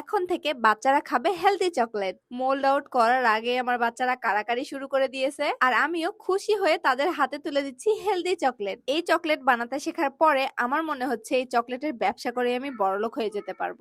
এখন থেকে বাচ্চারা খাবে হেলদি চকলেট মোল্ড আউট করার আগে আমার বাচ্চারা কারাকারি শুরু করে দিয়েছে আর আমিও খুশি হয়ে তাদের হাতে তুলে দিচ্ছি হেলদি চকলেট এই চকলেট বানাতে শেখার পরে আমার মনে হচ্ছে এই চকলেটের ব্যবসা করে আমি বড়লোক হয়ে যেতে পারব।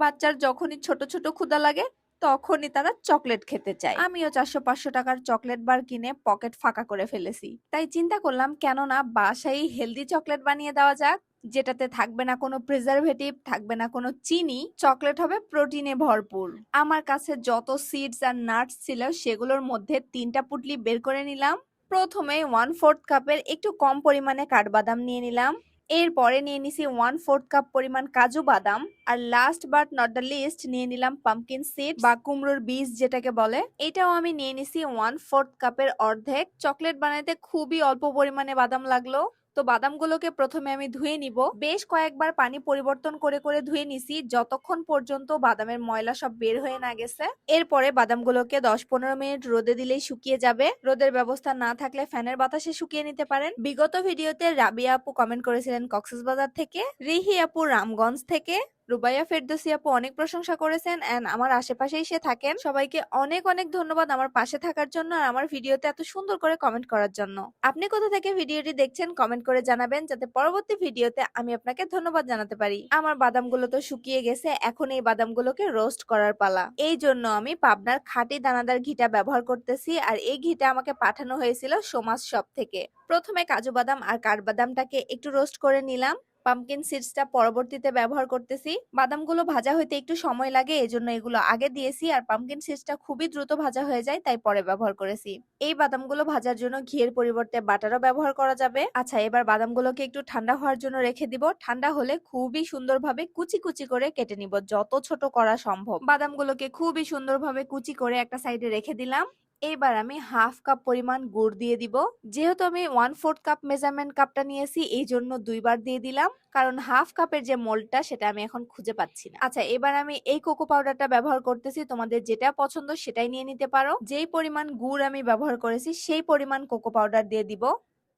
বাচ্চার যখনই ছোট ছোট ক্ষুদা লাগে, তখনই তারা চকলেট খেতে চায়। আমিও চারশো পাঁচশো টাকার চকলেট বার কিনে পকেট ফাঁকা করে ফেলেছি। তাই চিন্তা করলাম কেন না বাসায় হেলদি চকলেট বানিয়ে দেওয়া যাক। যেটাতে থাকবে না কোনো প্রিজারভেটিভ থাকবে না কোনো চিনি চকলেট হবে প্রোটিনে ভরপুর। আমার কাছে যত সিডস আর নাটস ছিল সেগুলোর মধ্যে তিনটা পুটলি বের করে নিলাম। প্রথমে ওয়ান ফোর্থ কাপের একটু কম পরিমাণে কাঠবাদাম নিয়ে নিলাম। এরপরে নিয়ে নিছি ওয়ান ফোর্থ কাপ পরিমাণ কাজু বাদাম। আর last but not the least নিয়ে নিলাম পাম্পকিন সিড বা কুমড়োর বীজ যেটাকে বলে। এটাও আমি নিয়ে নিছি ওয়ান ফোর্থ কাপের অর্ধেক। চকলেট বানাতে খুবই অল্প পরিমাণে বাদাম লাগল। তো বাদামগুলোকে প্রথমে আমি ধুয়ে নিব। বেশ কয়েকবার পানি পরিবর্তন করে করে ধুয়ে নিছি। যতক্ষণ পর্যন্ত বাদামের ময়লা সব বের হয়ে না গেছে, এরপরে বাদামগুলোকে দশ পনেরো মিনিট রোদে দিলেই শুকিয়ে যাবে। রোদের ব্যবস্থা না থাকলে ফ্যানের বাতাসে শুকিয়ে নিতে পারেন। বিগত ভিডিওতে রাবিয়া আপু কমেন্ট করেছিলেন কক্সবাজার থেকে, রিহি আপু রামগঞ্জ থেকে। রুবাইয়া ফেরদৌসি আপু অনেক প্রশংসা করেছেন এন্ড আমার আশেপাশেই সে থাকেন। সবাইকে অনেক অনেক ধন্যবাদ আমার পাশে থাকার জন্য আর আমার ভিডিওতে এত সুন্দর করে কমেন্ট করার জন্য। আপনি কোথা থেকে ভিডিওটি দেখছেন কমেন্ট করে জানাবেন যাতে পরবর্তী ভিডিওতে আমি আপনাকে ধন্যবাদ জানাতে পারি। আমার বাদামগুলো তো শুকিয়ে গেছে, এখন এই বাদামগুলোকে রোস্ট করার পালা। এই জন্য আমি পাবনার খাঁটি দানাদার ঘিটা ব্যবহার করতেছি আর এই ঘিটা আমাকে পাঠানো হয়েছিল সমাজ শপ থেকে। প্রথমে কাজু বাদাম আর কাঠবাদামটাকে একটু রোস্ট করে নিলাম। পামকিন সিডসটা পরবর্তীতে ব্যবহার করতেছি। বাদামগুলো ভাজা হইতে একটু সময় লাগে, এজন্য এগুলো আগে দিয়েছি আর পামকিন সিডসটা খুবই দ্রুত ভাজা হয়ে যায়, তাই পরে ব্যবহার করেছি। এই বাদামগুলো ভাজার জন্য ঘিয়ের পরিবর্তে বাটারও ব্যবহার করা যাবে। আচ্ছা এবার বাদামগুলোকে একটু ঠান্ডা হওয়ার জন্য রেখে দিব। ঠান্ডা হলে খুবই সুন্দরভাবে কুচি কুচি করে কেটে নিব, যত ছোট করা সম্ভব। বাদামগুলোকে খুবই সুন্দরভাবে কুচি করে একটা সাইডে রেখে দিলাম। এবার আমি হাফ কাপ পরিমাণ গুড় দিয়ে দিব। যেহেতু আমি ওয়ান ফোর্থ কাপ মেজারমেন্ট কাপটা নিয়েছি, এই জন্য দুইবার দিয়ে দিলাম। কারণ হাফ কাপের যে মোল্ডটা সেটা আমি এখন খুঁজে পাচ্ছি না। আচ্ছা এবার আমি এই কোকো পাউডারটা ব্যবহার করতেছি। তোমাদের যেটা পছন্দ, সেটাই নিয়ে নিতে পারো। যেই পরিমাণ গুড় আমি ব্যবহার করেছি, সেই পরিমাণ কোকো পাউডার দিয়ে দিব।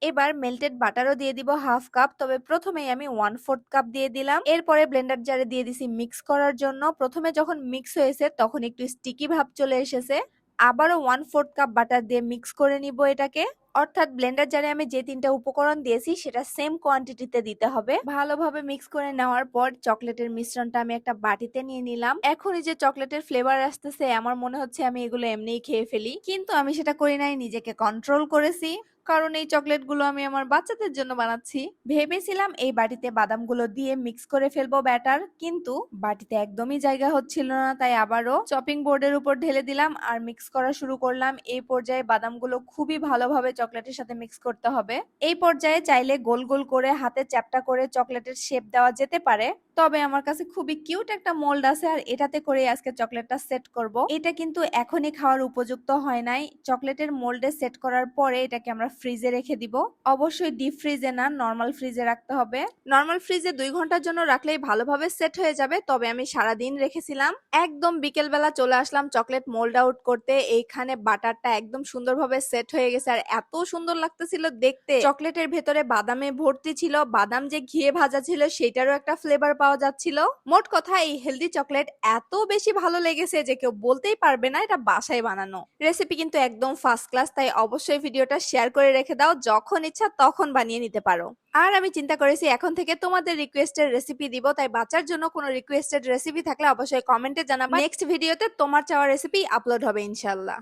এবার মেল্টেড বাটারও দিয়ে দিব হাফ কাপ তবে প্রথমেই আমি ওয়ান ফোর্থ কাপ দিয়ে দিলাম। এরপরে ব্লেন্ডার জারে দিয়ে দিছি মিক্স করার জন্য। প্রথমে যখন মিক্স হয়েছে, তখন একটু স্টিকি ভাব চলে এসেছে। আবারও ওয়ান ফোর্থ কাপ বাটার দিয়ে মিক্স করে নিব এটাকে। অর্থাৎ ব্লেন্ডার জারে আমি যে তিনটা উপকরণ দিয়েছি, সেটা সেম কোয়ান্টিটিতে দিতে হবে। ভালোভাবে মিক্স করে নেওয়ার পর চকলেটের মিশ্রণটা আমি একটা বাটিতে নিয়ে নিলাম। এখনই যে চকলেটের ফ্লেভার আসতেছে, আমার মনে হচ্ছে আমি এগুলো এমনিই খেয়ে ফেলি। কিন্তু আমি সেটা করি নাই, নিজেকে কন্ট্রোল করেছি। কারণ এই চকলেটগুলো আমি আমার বাচ্চাদের জন্য বানাচ্ছি। ভেবেছিলাম এই বাটিতে বাদামগুলো দিয়ে মিক্স করে ফেলব ব্যাটার কিন্তু বাটিতে একদমই জায়গা হচ্ছিল না, তাই আবারও চপিং বোর্ডের উপর ঢেলে দিলাম। আর মিক্স করা শুরু করলাম। এই পর্যায়ে বাদামগুলো খুবই ভালোভাবে চকলেটের সাথে মিক্স করতে হবে। এই পর্যায়ে চাইলে গোল গোল করে হাতে চ্যাপটা করে চকলেটের শেপ দেওয়া যেতে পারে। তবে আমার কাছে খুবই কিউট একটা মোল্ড আছে আর এটাতে করে আজকে চকলেটটা সেট করব। এটা কিন্তু এখনই খাওয়ার উপযুক্ত হয় নাই। চকলেটের মোল্ডে সেট করার পরে এটাকে আমরা ফ্রিজে রেখে দিব। অবশ্যই ডিপ ফ্রিজে না নর্মাল ফ্রিজে রাখতে হবে। নর্মাল ফ্রিজে দুই ঘণ্টার জন্য রাখলেই ভালোভাবে সেট হয়ে যাবে। তবে আমি সারা দিন রেখেছিলাম। একদম বিকেল বেলা চলে আসলাম চকলেট মোল্ড আউট করতে। এইখানে বাটারটা একদম সুন্দরভাবে সেট হয়ে গেছে আর এত সুন্দর লাগতেছিল দেখতে। চকলেটের ভেতরে বাদামে ভর্তি ছিল, বাদাম যে ঘিয়ে ভাজা ছিল সেটারও একটা ফ্লেভার পাওয়া যাচ্ছিল। মোট কথা এই হেলদি চকলেট এত বেশি ভালো লেগেছে যে কেউ বলতেই পারবে না এটা বাসায় বানানো। রেসিপি কিন্তু একদম ফার্স্ট ক্লাস তাই অবশ্যই ভিডিওটা শেয়ার করে রেখে দাও, যখন ইচ্ছা তখন বানিয়ে নিতে পারো। আর আমি চিন্তা করেছি, এখন থেকে তোমাদের রিকোয়েস্টের রেসিপি দিব, তাই বাচ্চার জন্য কোনো রিকোয়েস্টেড রেসিপি থাকলে অবশ্যই কমেন্টে জানাবা। নেক্সট ভিডিওতে তোমার চাওয়া রেসিপি আপলোড হবে ইনশাল্লাহ